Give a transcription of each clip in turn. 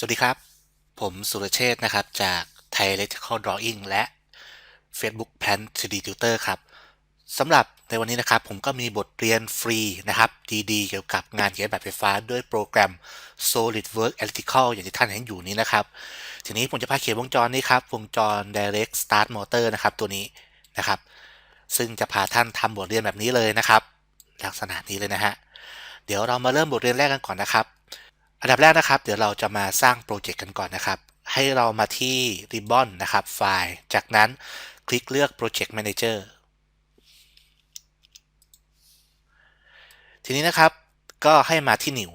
สวัสดีครับ ผมสุรเชษฐ์นะครับ จาก Thai Electrical Drawing และ Facebook Plan 3D Tutor ครับสำหรับในวันนี้นะครับ ผมก็มีบทเรียนฟรีนะครับดีๆ เกี่ยวกับงานเขียนแบบไฟฟ้าด้วยโปรแกรม SolidWorks Electrical อย่างที่ท่านเห็นอยู่นี้นะครับ ทีนี้ผมจะพาเขียนวงจรนี้ครับ วงจร Direct Start Motor นะครับ ตัวนี้นะครับ ซึ่งจะพาท่านทำบทเรียนแบบนี้เลยนะครับ ลักษณะนี้เลยนะฮะเดี๋ยวเรามาเริ่มบทเรียนแรกกันก่อนนะครับ อันดับแรกนะครับ เดี๋ยวเราจะมาสร้างโปรเจกต์กันก่อนนะครับ ให้เรามาที่ Ribbon นะครับ ไฟล์ จากนั้นคลิกเลือก Project Manager ทีนี้นะครับก็ให้มาที่ New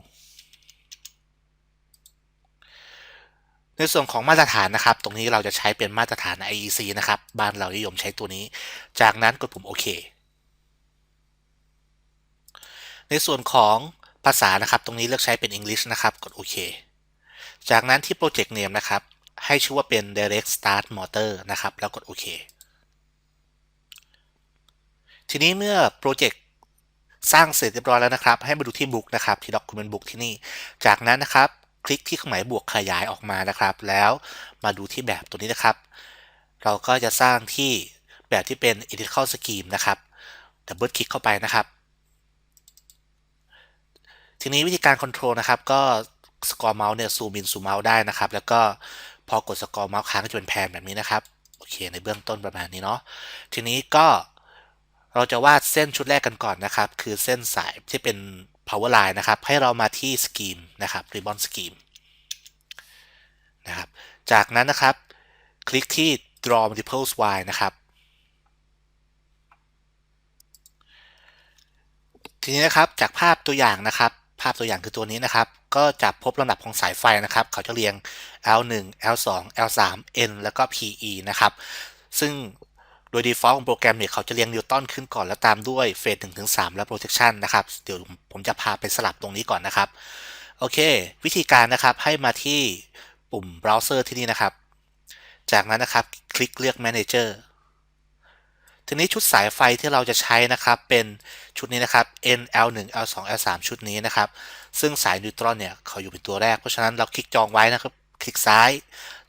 ในส่วนของมาตรฐานนะครับ ตรงนี้เราจะใช้เป็นมาตรฐาน IEC นะครับ บ้านเรานิยมใช้ตัวนี้ จากนั้นกดปุ่มโอเค ในส่วนของ ภาษานะครับ ตรงนี้เลือกใช้เป็น English นะครับ กดโอเค จากนั้นที่ Project Name นะครับ ให้ชื่อว่าเป็น Direct Start Motor นะครับ แล้วกดโอเค ทีนี้เมื่อโปรเจกต์สร้างเสร็จเรียบร้อยแล้วนะครับ ให้มาดูที่ Book นะครับ ที่ Document Book ที่นี่ จากนั้นนะครับ คลิกที่เครื่องหมายบวกขยายออกมานะครับ แล้วมาดูที่แบบตัวนี้นะครับ เราก็จะสร้างที่แบบที่เป็น Electrical Scheme นะครับดับเบิลคลิกเข้าไปนะครับ ทีนี้วิธีการคอนโทรลนะครับ ก็สกอร์เมาส์เนี่ยซูมอินซูมเอาได้นะครับ แล้วก็พอกดสกอร์เมาส์ค้างก็จะเป็นแพนแบบนี้นะครับ โอเค ในเบื้องต้นประมาณนี้เนาะ ทีนี้ก็เราจะวาดเส้นชุดแรกกันก่อนนะครับ คือเส้นสายที่เป็น power line นะครับ ให้เรามาที่ scheme นะครับ ribbon scheme นะครับ จากนั้นนะครับ คลิกที่ draw multiples y นะครับ ทีนี้นะครับจากภาพตัวอย่างนะครับ ภาพตัวอย่างคือตัวนี้นะครับ ก็จะพบลำดับของสายไฟนะครับ เขาจะเรียง L1 L2 L3 N แล้วก็ PE นะครับ ซึ่งโดย default ของโปรแกรมเนี่ย เขาจะเรียงนิวตันขึ้นก่อนแล้วตามด้วยเฟส1ถึง3และ protection นะครับ เดี๋ยวผมจะพาไปสลับตรงนี้ก่อนนะครับ โอเค วิธีการนะครับให้มาที่ปุ่ม browser ที่นี่นะครับ จากนั้นนะครับ คลิกเลือก manager ทีนี้ชุดสายไฟที่เราจะใช้นะครับเป็นชุดนี้นะครับ NL1 L2 L3 ชุดนี้นะครับ ซึ่งสายนิวตรอนเนี่ยเขาอยู่เป็นตัวแรก เพราะฉะนั้นเราคลิกจองไว้นะครับ คลิกซ้าย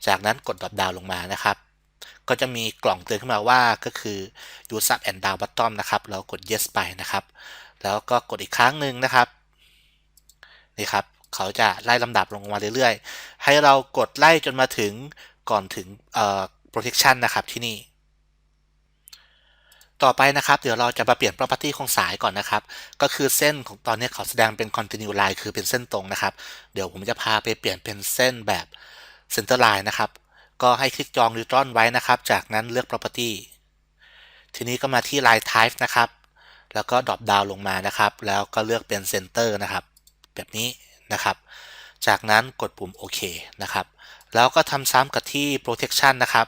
จากนั้นกดดรอปดาวลงมานะครับ ก็จะมีกล่องเตือนขึ้นมาว่าก็คือ use up and down button นะครับแล้วกด yes ไปนะครับ แล้วก็กดอีกครั้งหนึ่งนะครับนี่ครับเขาจะไล่ลำดับลงมาเรื่อยๆ ให้เรากดไล่จนมาถึงก่อนถึงเอ่อ protection นะครับที่นี่ ต่อไปนะครับ เดี๋ยวเราจะมาเปลี่ยน property ของสายก่อนนะครับ ก็คือเส้นของตอนนี้เขาแสดงเป็น continue line คือเป็นเส้นตรงนะครับ เดี๋ยวผมจะพาไปเปลี่ยนเป็นเส้นแบบ center line นะครับ ก็ให้คลิกจองนิวตรอนไว้นะครับ จากนั้นเลือก property ทีนี้ก็มาที่ line type นะครับ แล้วก็ drop down ลงมานะครับ แล้วก็เลือกเป็น center นะครับ แบบนี้นะครับ จากนั้นกดปุ่มโอเคนะครับ แล้วก็ทำซ้ำกับที่ protection นะครับ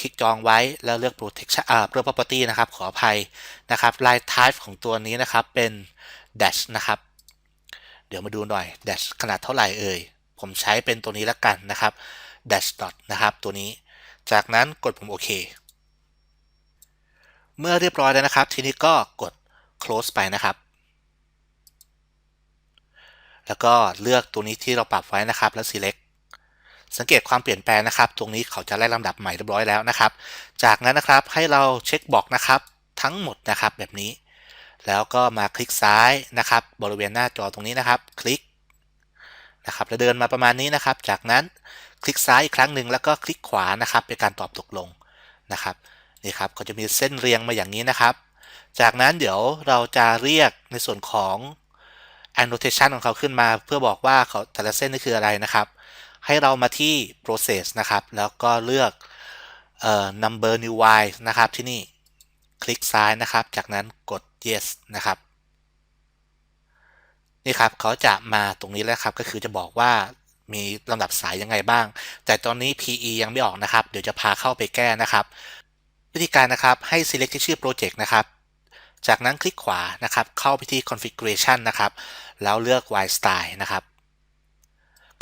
คลิกจองไว้แล้วเลือก protection อ่าเลือก property นะครับ ขออภัยนะครับ line type ของตัวนี้นะครับเป็น dash นะครับ เดี๋ยวมาดูหน่อย dash ขนาดเท่าไหร่เอ่ย ผมใช้เป็นตัวนี้แล้วกันนะครับ dash dot นะครับ ตัวนี้ จากนั้นกดปุ่มโอเค เมื่อเรียบร้อยแล้วนะครับ ทีนี้ก็กด close ไปนะครับแล้วก็เลือกตัวนี้ที่เราปรับไว้นะครับ แล้ว select สังเกตความเปลี่ยนแปลงนะครับ ตรงนี้เขาจะไล่ลำดับใหม่เรียบร้อยแล้วนะครับ จากนั้นนะครับให้เราเช็คบอกนะครับทั้งหมดนะครับแบบนี้ แล้วก็มาคลิกซ้ายนะครับ บริเวณหน้าจอตรงนี้นะครับ คลิกนะครับแล้วเดินมาประมาณนี้นะครับ จากนั้นคลิกซ้ายอีกครั้งหนึ่งแล้วก็คลิกขวานะครับเป็นการตอบตกลงนะครับนี่ครับก็จะมีเส้นเรียงมาอย่างนี้นะครับ จากนั้นเดี๋ยวเราจะเรียกในส่วนของ annotation ของเขาขึ้นมา เพื่อบอกว่าเขาแต่ละเส้นนี่คืออะไรนะครับ ให้เรามาที่ process นะครับ แล้วก็เลือกเอ่อ number new y นะครับที่นี่คลิกซ้ายนะครับ จากนั้นกด yes นะครับนี่ครับเขาจะมาตรงนี้แล้วครับก็คือจะบอกว่ามีลำดับสายยังไงบ้าง แต่ตอนนี้ PE ยังไม่ออกนะครับ เดี๋ยวจะพาเข้าไปแก้นะครับ วิธีการนะครับให้ select ที่ชื่อ project นะครับ จากนั้นคลิกขวานะครับ เข้าไปที่ configuration นะครับ แล้วเลือก y style นะครับ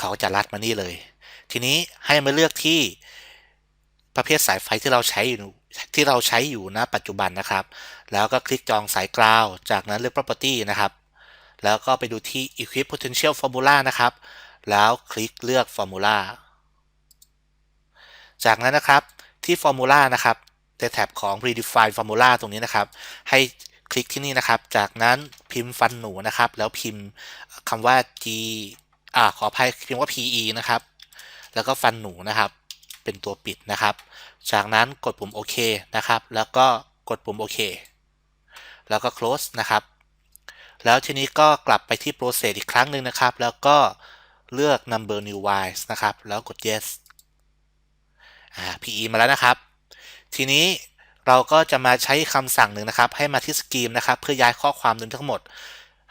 เขาจะลัดมานี่เลย ทีนี้ให้มาเลือกที่ประเภทสายไฟที่เราใช้อยู่ที่เราใช้อยู่ณปัจจุบันนะครับ แล้วก็คลิกจองสายกราว จากนั้นเลือก property นะครับ แล้วก็ไปดูที่ equip potential formula นะครับ แล้วคลิกเลือก Formula จากนั้นนะครับที่ Formula นะครับในแท็บของ Redefine Formula ตรงนี้นะครับ ให้คลิกที่นี่นะครับ จากนั้นพิมพ์ฟันหนูนะครับ แล้วพิมพ์คำว่า G อ่าขออภัยพิมพ์ว่า PE นะครับ แล้วก็ฟันหนูนะครับ เป็นตัวปิดนะครับ จากนั้นกดปุ่มโอเคนะครับ แล้วก็กดปุ่มโอเคแล้วก็ close นะครับ แล้วทีนี้ก็กลับไปที่ process อีกครั้งหนึ่งนะครับ แล้วก็เลือก number new wise นะครับ แล้วกด yes อ่า PE มาแล้วนะครับ ทีนี้เราก็จะมาใช้คำสั่งหนึ่งนะครับ ให้มาที่ scheme นะครับ เพื่อย้ายข้อความทั้งหมด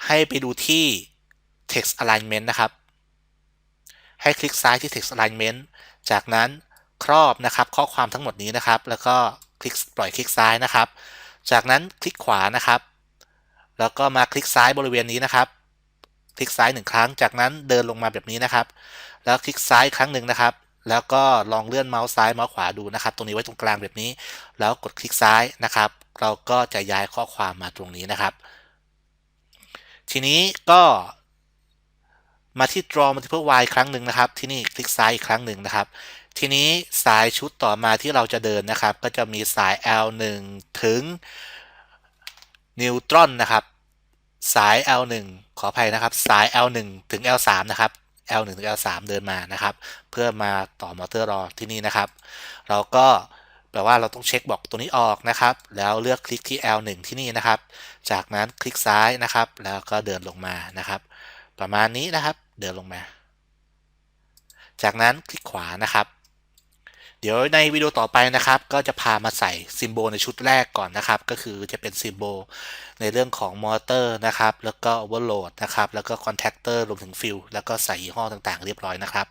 ให้ไปดูที่ text alignment นะครับ ให้คลิกซ้ายที่ text alignment จากนั้นครอบนะครับข้อความทั้งหมดนี้นะครับ แล้วก็คลิกปล่อยคลิกซ้ายนะครับ จากนั้นคลิกขวานะครับ แล้วก็มาคลิกซ้ายบริเวณนี้นะครับ คลิกซ้ายหนึ่งครั้ง จากนั้นเดินลงมาแบบนี้นะครับ แล้วคลิกซ้ายครั้งหนึ่งนะครับ แล้วก็ลองเลื่อนเมาส์ซ้ายเมาส์ขวาดูนะครับ ตรงนี้ไว้ตรงกลางแบบนี้ แล้วกดคลิกซ้ายนะครับ เราก็จะย้ายข้อความมาตรงนี้นะครับ ทีนี้ก็ มาที่ draw multiple y ครั้งหนึ่งนะครับ ที่นี่คลิกซ้ายอีกครั้งหนึ่งนะครับ ทีนี้สายชุดต่อมาที่เราจะเดินนะครับ ก็จะมีสาย L1 ถึงนิวตรอนนะครับ สาย L1 ขออภัยนะครับ สาย L1 ถึง L3 นะครับ L1 ถึง L3 เดินมานะครับ เพื่อมาต่อมอเตอร์รอที่นี่นะครับ เราก็แปลว่าเราต้องเช็คบอกตัวนี้ออกนะครับ แล้วเลือกคลิกที่ L1 ที่นี่นะครับ จากนั้นคลิกซ้ายนะครับ แล้วก็เดินลงมานะครับ ประมาณนี้นะครับ เดินลงมา จากนั้นคลิกขวานะครับ เดี๋ยวในวิดีโอต่อไปนะครับ ก็จะพามาใส่ซิมโบลในชุดแรกก่อนนะครับ ก็คือจะเป็นซิมโบลในเรื่องของมอเตอร์นะครับ แล้วก็โอเวอร์โหลดนะครับ แล้วก็คอนแทคเตอร์รวมถึงฟิลแล้วก็ใส่ยี่ห้อต่างๆ เรียบร้อยนะครับ